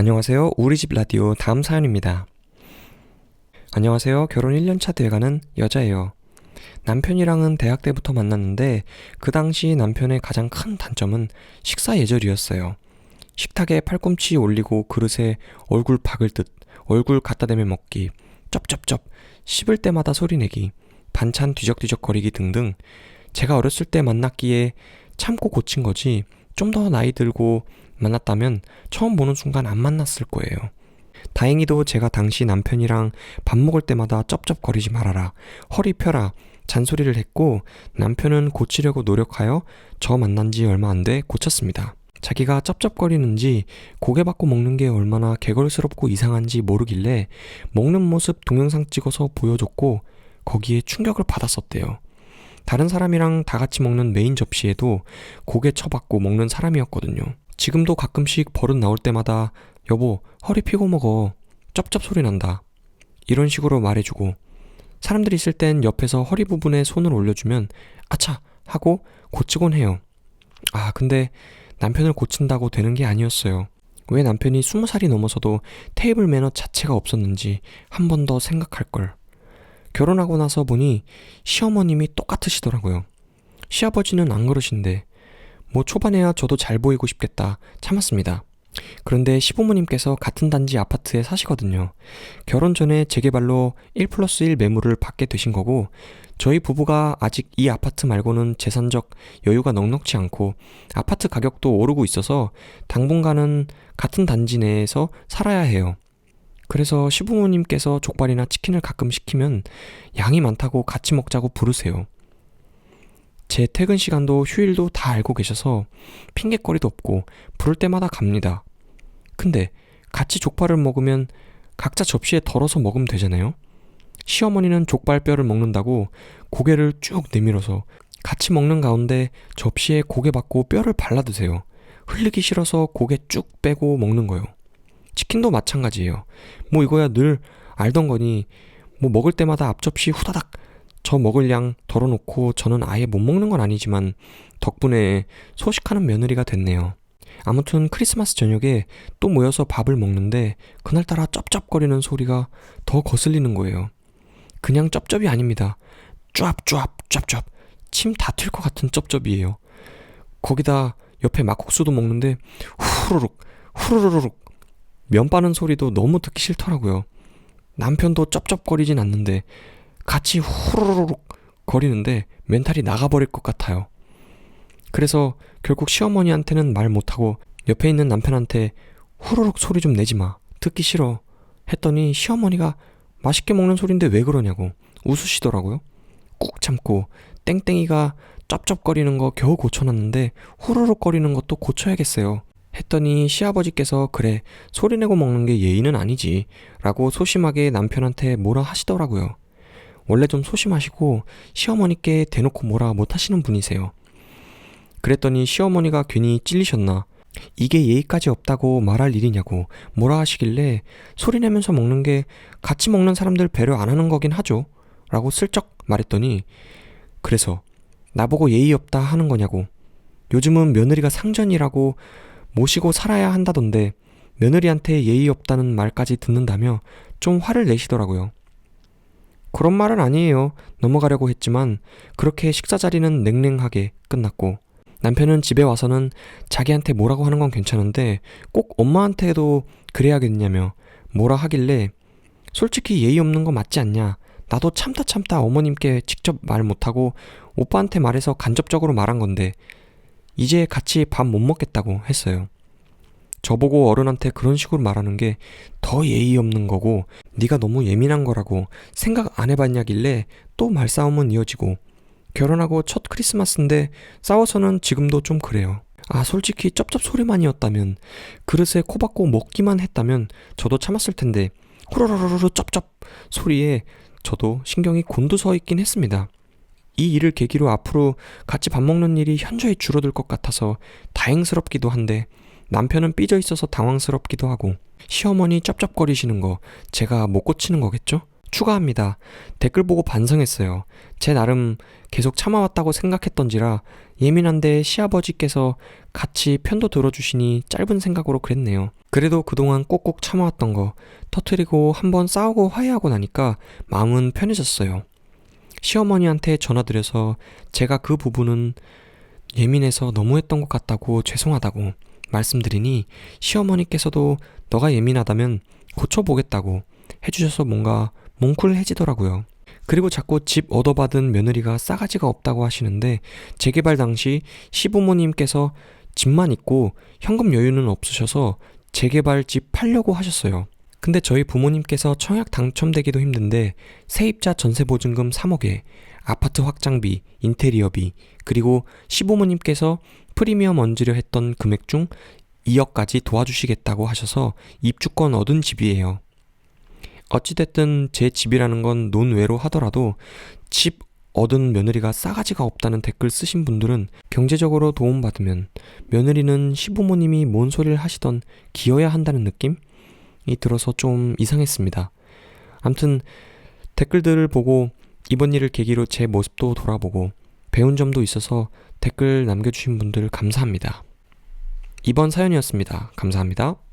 안녕하세요. 우리 집 라디오 다음 사연입니다. 안녕하세요. 결혼 1년차 돼가는 여자예요. 남편이랑은 대학 때부터 만났는데 그 당시 남편의 가장 큰 단점은 식사 예절이었어요. 식탁에 팔꿈치 올리고 그릇에 얼굴 박을 듯 얼굴 갖다 대며 먹기, 쩝쩝쩝 씹을 때마다 소리내기, 반찬 뒤적뒤적 거리기 등등 제가 어렸을 때 만났기에 참고 고친 거지 좀 더 나이 들고 만났다면 처음 보는 순간 안 만났을 거예요. 다행히도 제가 당시 남편이랑 밥 먹을 때마다 쩝쩝거리지 말아라, 허리 펴라, 잔소리를 했고 남편은 고치려고 노력하여 저 만난 지 얼마 안 돼 고쳤습니다. 자기가 쩝쩝거리는지 고개 받고 먹는 게 얼마나 개걸스럽고 이상한지 모르길래 먹는 모습 동영상 찍어서 보여줬고 거기에 충격을 받았었대요. 다른 사람이랑 다 같이 먹는 메인 접시에도 고개 쳐받고 먹는 사람이었거든요. 지금도 가끔씩 버릇 나올 때마다 여보 허리 펴고 먹어 쩝쩝 소리 난다 이런 식으로 말해주고 사람들이 있을 땐 옆에서 허리 부분에 손을 올려주면 아차 하고 고치곤 해요. 아 근데 남편을 고친다고 되는 게 아니었어요. 왜 남편이 스무 살이 넘어서도 테이블 매너 자체가 없었는지 한 번 더 생각할 걸. 결혼하고 나서 보니 시어머님이 똑같으시더라고요. 시아버지는 안 그러신데 뭐 초반에야 저도 잘 보이고 싶겠다 참았습니다. 그런데 시부모님께서 같은 단지 아파트에 사시거든요. 결혼 전에 재개발로 1 플러스 1 매물을 받게 되신 거고, 저희 부부가 아직 이 아파트 말고는 재산적 여유가 넉넉지 않고, 아파트 가격도 오르고 있어서 당분간은 같은 단지 내에서 살아야 해요. 그래서 시부모님께서 족발이나 치킨을 가끔 시키면 양이 많다고 같이 먹자고 부르세요. 제 퇴근 시간도 휴일도 다 알고 계셔서 핑계거리도 없고 부를 때마다 갑니다. 근데 같이 족발을 먹으면 각자 접시에 덜어서 먹으면 되잖아요. 시어머니는 족발뼈를 먹는다고 고개를 쭉 내밀어서 같이 먹는 가운데 접시에 고개 받고 뼈를 발라 드세요. 흘리기 싫어서 고개 쭉 빼고 먹는 거요. 치킨도 마찬가지예요. 뭐 이거야 늘 알던 거니 뭐 먹을 때마다 앞접시 후다닥 저 먹을 양 덜어놓고 저는 아예 못 먹는 건 아니지만 덕분에 소식하는 며느리가 됐네요. 아무튼 크리스마스 저녁에 또 모여서 밥을 먹는데 그날따라 쩝쩝거리는 소리가 더 거슬리는 거예요. 그냥 쩝쩝이 아닙니다. 쫙쫙 쩝쩝 침 다 튈 것 같은 쩝쩝이에요. 거기다 옆에 막국수도 먹는데 후루룩 후루루룩 면 빠는 소리도 너무 듣기 싫더라고요. 남편도 쩝쩝거리진 않는데 같이 후루룩 거리는데 멘탈이 나가버릴 것 같아요. 그래서 결국 시어머니한테는 말 못하고 옆에 있는 남편한테 후루룩 소리 좀 내지 마. 듣기 싫어. 했더니 시어머니가 맛있게 먹는 소린데 왜 그러냐고 웃으시더라고요. 꾹 참고 땡땡이가 쩝쩝거리는 거 겨우 고쳐놨는데 후루룩 거리는 것도 고쳐야겠어요. 했더니 시아버지께서 그래 소리내고 먹는 게 예의는 아니지 라고 소심하게 남편한테 뭐라 하시더라고요. 원래 좀 소심하시고 시어머니께 대놓고 뭐라 못하시는 분이세요. 그랬더니 시어머니가 괜히 찔리셨나 이게 예의까지 없다고 말할 일이냐고 뭐라 하시길래 소리 내면서 먹는 게 같이 먹는 사람들 배려 안 하는 거긴 하죠. 라고 슬쩍 말했더니 그래서 나보고 예의 없다 하는 거냐고 요즘은 며느리가 상전이라고 모시고 살아야 한다던데 며느리한테 예의 없다는 말까지 듣는다며 좀 화를 내시더라고요. 그런 말은 아니에요. 넘어가려고 했지만 그렇게 식사 자리는 냉랭하게 끝났고 남편은 집에 와서는 자기한테 뭐라고 하는 건 괜찮은데 꼭 엄마한테도 그래야겠냐며 뭐라 하길래 솔직히 예의 없는 거 맞지 않냐. 나도 참다 참다 어머님께 직접 말 못하고 오빠한테 말해서 간접적으로 말한 건데 이제 같이 밥 못 먹겠다고 했어요. 저보고 어른한테 그런 식으로 말하는 게 더 예의 없는 거고 네가 너무 예민한 거라고 생각 안 해봤냐길래 또 말싸움은 이어지고 결혼하고 첫 크리스마스인데 싸워서는 지금도 좀 그래요. 아 솔직히 쩝쩝 소리만이었다면 그릇에 코 박고 먹기만 했다면 저도 참았을 텐데 후루루루루 쩝쩝 소리에 저도 신경이 곤두서 있긴 했습니다. 이 일을 계기로 앞으로 같이 밥 먹는 일이 현저히 줄어들 것 같아서 다행스럽기도 한데 남편은 삐져 있어서 당황스럽기도 하고 시어머니 쩝쩝거리시는 거 제가 못 고치는 거겠죠? 추가합니다. 댓글 보고 반성했어요. 제 나름 계속 참아왔다고 생각했던지라 예민한데 시아버지께서 같이 편도 들어주시니 짧은 생각으로 그랬네요. 그래도 그동안 꼭꼭 참아왔던 거 터트리고 한번 싸우고 화해하고 나니까 마음은 편해졌어요. 시어머니한테 전화드려서 제가 그 부분은 예민해서 너무했던 것 같다고 죄송하다고 말씀드리니 시어머니께서도 너가 예민하다면 고쳐보겠다고 해주셔서 뭔가 뭉클해지더라고요. 그리고 자꾸 집 얻어받은 며느리가 싸가지가 없다고 하시는데 재개발 당시 시부모님께서 집만 있고 현금 여유는 없으셔서 재개발 집 팔려고 하셨어요. 근데 저희 부모님께서 청약 당첨되기도 힘든데 세입자 전세보증금 3억에 아파트 확장비, 인테리어비, 그리고 시부모님께서 프리미엄 얹으려 했던 금액 중 2억까지 도와주시겠다고 하셔서 입주권 얻은 집이에요. 어찌됐든 제 집이라는 건 논외로 하더라도 집 얻은 며느리가 싸가지가 없다는 댓글 쓰신 분들은 경제적으로 도움받으면 며느리는 시부모님이 뭔 소리를 하시던 기어야 한다는 느낌이 들어서 좀 이상했습니다. 암튼 댓글들을 보고 이번 일을 계기로 제 모습도 돌아보고 배운 점도 있어서 댓글 남겨주신 분들 감사합니다. 이번 사연이었습니다. 감사합니다.